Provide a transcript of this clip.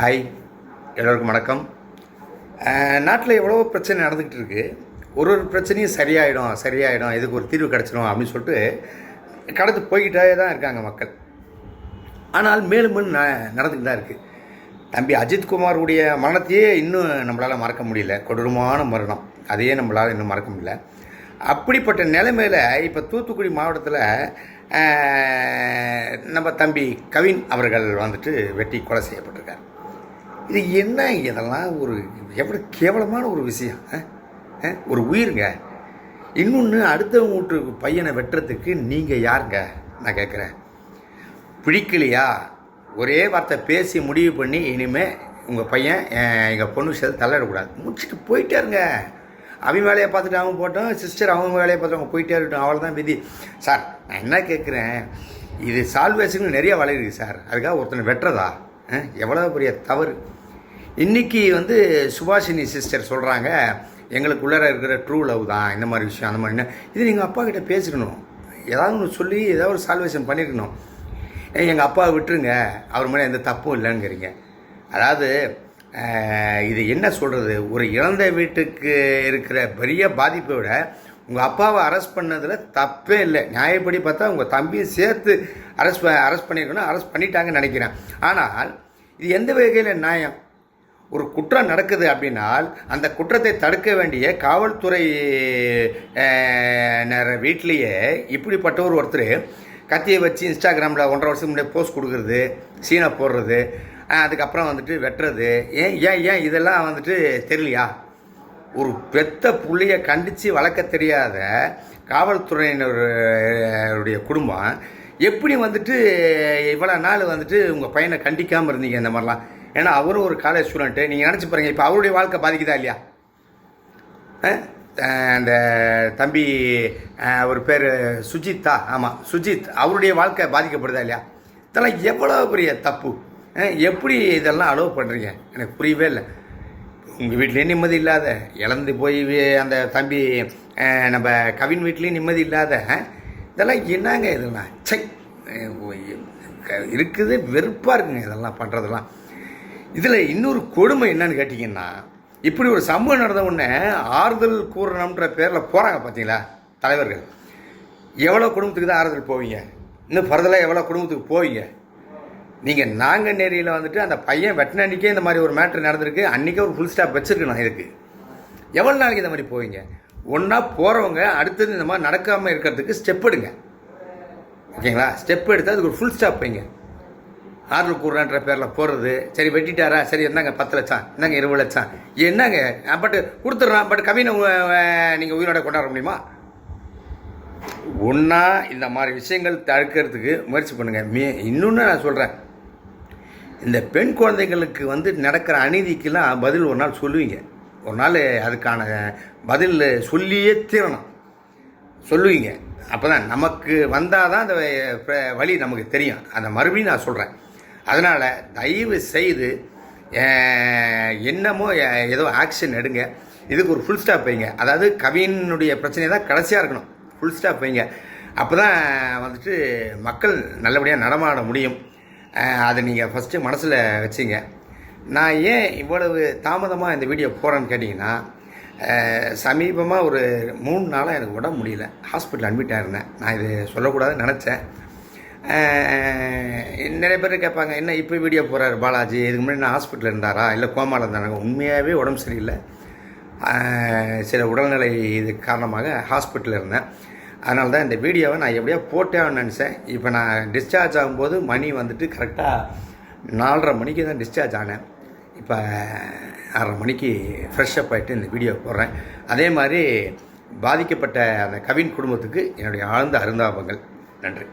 Hi எல்லோருக்கும் வணக்கம். நாட்டில் எவ்வளோ பிரச்சனை நடந்துக்கிட்டு இருக்குது ஒரு ஒரு பிரச்சனையும் சரியாயிடும் சரியாயிடும். இதுக்கு ஒரு தீர்வு கிடச்சிடும் அப்படின்னு சொல்லிட்டு கடந்து போய்கிட்டே தான் இருக்காங்க மக்கள். ஆனால் மேலும் மேலும் ந நடந்துக்கிட்டு தான் இருக்குது தம்பி அஜித் குமாருடைய மரணத்தையே இன்னும் நம்மளால் மறக்க முடியல. கொடூரமான மரணம். அதையே நம்மளால் இன்னும் மறக்க முடியல. அப்படிப்பட்ட நிலைமையில் இப்போ தூத்துக்குடி மாவட்டத்தில் நம்ம தம்பி கவின் அவர்கள் வந்துட்டு வெட்டி கொலை செய்யப்பட்டிருக்கார். இது என்ன? இதெல்லாம் ஒரு எவ்வளோ கேவலமான ஒரு விஷயம். ஆ? ஆ? ஒரு உயிருங்க. இன்னொன்று அடுத்தவங்க வீட்டு பையனை வெட்டுறதுக்கு நீங்கள் யாருங்க? நான் கேட்குறேன் பிடிக்கலையா? ஒரே வார்த்தை பேசி முடிவு பண்ணி இனிமேல் உங்கள் பையன் எங்கள் பொண்ணு விஷயத்தை தள்ளிடக்கூடாது. முடிச்சுட்டு போயிட்டே இருங்க. அவன் வேலையை பார்த்துட்டு அவங்க போட்டோம். சிஸ்டர் அவங்க வேலையை பார்த்து அவங்க போயிட்டே இருக்கட்டும். அவ்வளோதான் விதி. சார் நான் என்ன கேட்குறேன் இது சால்வேஷன் நிறைய வளருது சார். அதுக்காக ஒருத்தனை வெட்டுறதா? ஆ? எவ்வளோ பெரிய தவறு. இன்றைக்கி வந்து சுபாஷினி சிஸ்டர் சொல்கிறாங்க எங்களுக்குள்ளார இருக்கிற ட்ரூ லவ் தான் இந்த மாதிரி விஷயம் அந்த மாதிரி இது நீங்கள் அப்பா கிட்ட பேசிக்கணும். ஏதாவது ஒன்று சொல்லி ஏதாவது ஒரு சால்வேஷன் பண்ணியிருக்கணும் எங்கள் அப்பாவை விட்டுருங்க. அவர் மேலே எந்த தப்பும் இல்லைங்கிறீங்க. அதாவது இது என்ன சொல்கிறது ஒரு இறந்த வீட்டுக்கு இருக்கிற பெரிய பாதிப்பை விட உங்கள் அப்பாவை அரெஸ்ட் பண்ணதில் தப்பே இல்லை. நியாயப்படி பார்த்தா உங்கள் தம்பியை சேர்த்து அரெஸ்ட் அரெஸ்ட் பண்ணியிருக்கணும் அரெஸ்ட் பண்ணிட்டாங்கன்னு நினைக்கிறேன். ஆனால் இது எந்த வகையில் நியாயம்? ஒரு குற்றம் நடக்குது அப்படின்னால் அந்த குற்றத்தை தடுக்க வேண்டிய காவல்துறை அஹ், வீட்லேயே இப்படிப்பட்டவர் ஒருத்தர் கத்தியை வச்சு இன்ஸ்டாகிராமில் ஒன்றரை வருஷத்துக்கு முன்னாடி போஸ்ட் கொடுக்குறது சீனை போடுறது அதுக்கப்புறம் வந்துட்டு வெட்டுறது. ஏன் ஏன் ஏன் இதெல்லாம் வந்துட்டு தெரியலையா? ஒரு பெத்த புள்ளைய கண்டித்து வளர்க்க தெரியாத காவல்துறையினருடைய குடும்பம் எப்படி வந்துட்டு இவ்வளோ நாள் வந்துட்டு உங்கள் பையனை கண்டிக்காமல் இருந்தீங்க இந்த மாதிரிலாம்? ஏன்னா அவரும் ஒரு காலேஜ் ஸ்டூடெண்ட்டு நீங்கள் நினச்சி பாருங்க இப்போ அவருடைய வாழ்க்கை பாதிக்குதா இல்லையா? அந்த தம்பி அவர் பேர் சுஜித்தா ஆமாம் சுஜித் அவருடைய வாழ்க்கை பாதிக்கப்படுதா இல்லையா? இதெல்லாம் எவ்வளோ பெரிய தப்பு? எப்படி இதெல்லாம் அலோவ் பண்ணுறீங்க எனக்கு புரியவே இல்லை. உங்கள் வீட்லேயும் நிம்மதி இல்லாத இழந்து போய் அந்த தம்பி நம்ம கவின் வீட்லேயும் நிம்மதி இல்லாத இதெல்லாம் என்னங்க இதெல்லாம்? சை க- இருக்குது வெறுப்பாக இருக்குங்க இதெல்லாம் பண்ணுறதெல்லாம் இதில் இன்னொரு கொடுமை என்னன்னு கேட்டிங்கன்னா இப்படி ஒரு சம்பவம் நடந்த உடனே ஆறுதல் கூறணுன்ற பேரில் போகிறாங்க பார்த்தீங்களா தலைவர்கள். எவ்வளோ குடும்பத்துக்கு தான் ஆறுதல் போவீங்க? இன்னும் ஃபர்தலாக எவ்வளோ குடும்பத்துக்கு போவீங்க? நீங்கள் நாங்கள் நேரியில் வந்துட்டு அந்த பையன் வெட்டின அன்றைக்கே இந்த மாதிரி ஒரு மேட்ரு நடந்திருக்கு அன்றைக்கே ஒரு ஃபுல் ஸ்டாப் வச்சுருக்கணும் இதுக்கு. எவ்வளோ நாளைக்கு இந்த மாதிரி போவீங்க? ஒன்றா போகிறவங்க அடுத்தது இந்த மாதிரி நடக்காமல் இருக்கிறதுக்கு ஸ்டெப் எடுங்க. ஓகேங்களா? ஸ்டெப் எடுத்து அதுக்கு ஒரு ஃபுல் ஸ்டாப் வைங்க. ஆறுதல் கூடுறான்ற பேரில் போடுறது. சரி வெட்டிட்டாரா? சரி என்னங்க பத்து லட்சம்? என்னங்க இருபது லட்சம்? என்னங்க? பட் கொடுத்துட்றான் பட் கவினை நீங்கள் உயிரோட கொண்டாட முடியுமா? ஒன்றா இந்த மாதிரி விஷயங்கள் தடுக்கிறதுக்கு முயற்சி பண்ணுங்கள் மே இன்னொன்று நான் சொல்கிறேன் இந்த பெண் குழந்தைங்களுக்கு வந்து நடக்கிற அநீதிக்கெல்லாம் பதில் ஒரு நாள் சொல்லுவீங்க. ஒரு நாள் அதுக்கான பதில் சொல்லியே தீரணும். சொல்லுவீங்க. அப்போ தான் நமக்கு வந்தால் தான் அந்த வழி நமக்கு தெரியும். அந்த மறுபடியும் நான் சொல்கிறேன் அதனால் தயவு செய்து என்னமோ ஏதோ ஆக்ஷன் எடுங்க. இதுக்கு ஒரு ஃபுல் ஸ்டாப் வைங்க. அதாவது கவினுடைய பிரச்சனை தான் கடைசியாக இருக்கணும். ஃபுல் ஸ்டாப் வைங்க. அப்போ தான் வந்துட்டு மக்கள் நல்லபடியாக நடமாட முடியும். அதை நீங்கள் ஃபஸ்ட்டு மனசில் வச்சிங்க. நான் ஏன் இவ்வளவு தாமதமாக இந்த வீடியோ போகிறேன்னு கேட்டிங்கன்னா சமீபமாக ஒரு மூணு நாளாக எனக்கு உடம்பு முடியல. ஹாஸ்பிட்டல் அட்மிட் ஆயிருந்தேன். நான் இது சொல்லக்கூடாதுன்னு நினச்சேன். நிறைய பேர் கேட்பாங்க என்ன இப்போ வீடியோ போகிறாரு பாலாஜி? இதுக்கு முன்னாடி நான் ஹாஸ்பிட்டலில் இருந்தாரா? இல்லை கோமாவில் இருந்தாங்க உண்மையாகவே உடம்பு சரியில்லை. சில உடல்நிலை இது காரணமாக ஹாஸ்பிட்டலில் இருந்தேன். அதனால தான் இந்த வீடியோவை நான் எப்படியோ போட்டே நினச்சேன். இப்போ நான் டிஸ்சார்ஜ் ஆகும்போது மணி வந்துட்டு கரெக்டாக நாலரை மணிக்கு தான் டிஸ்சார்ஜ் ஆனேன். இப்போ ஆறரை மணிக்கு ஃப்ரெஷ்ஷப் ஆகிட்டு இந்த வீடியோ போடுறேன். அதே மாதிரி பாதிக்கப்பட்ட அந்த கவின் குடும்பத்துக்கு என்னுடைய ஆழ்ந்த அருந்தாபங்கள். நன்றி.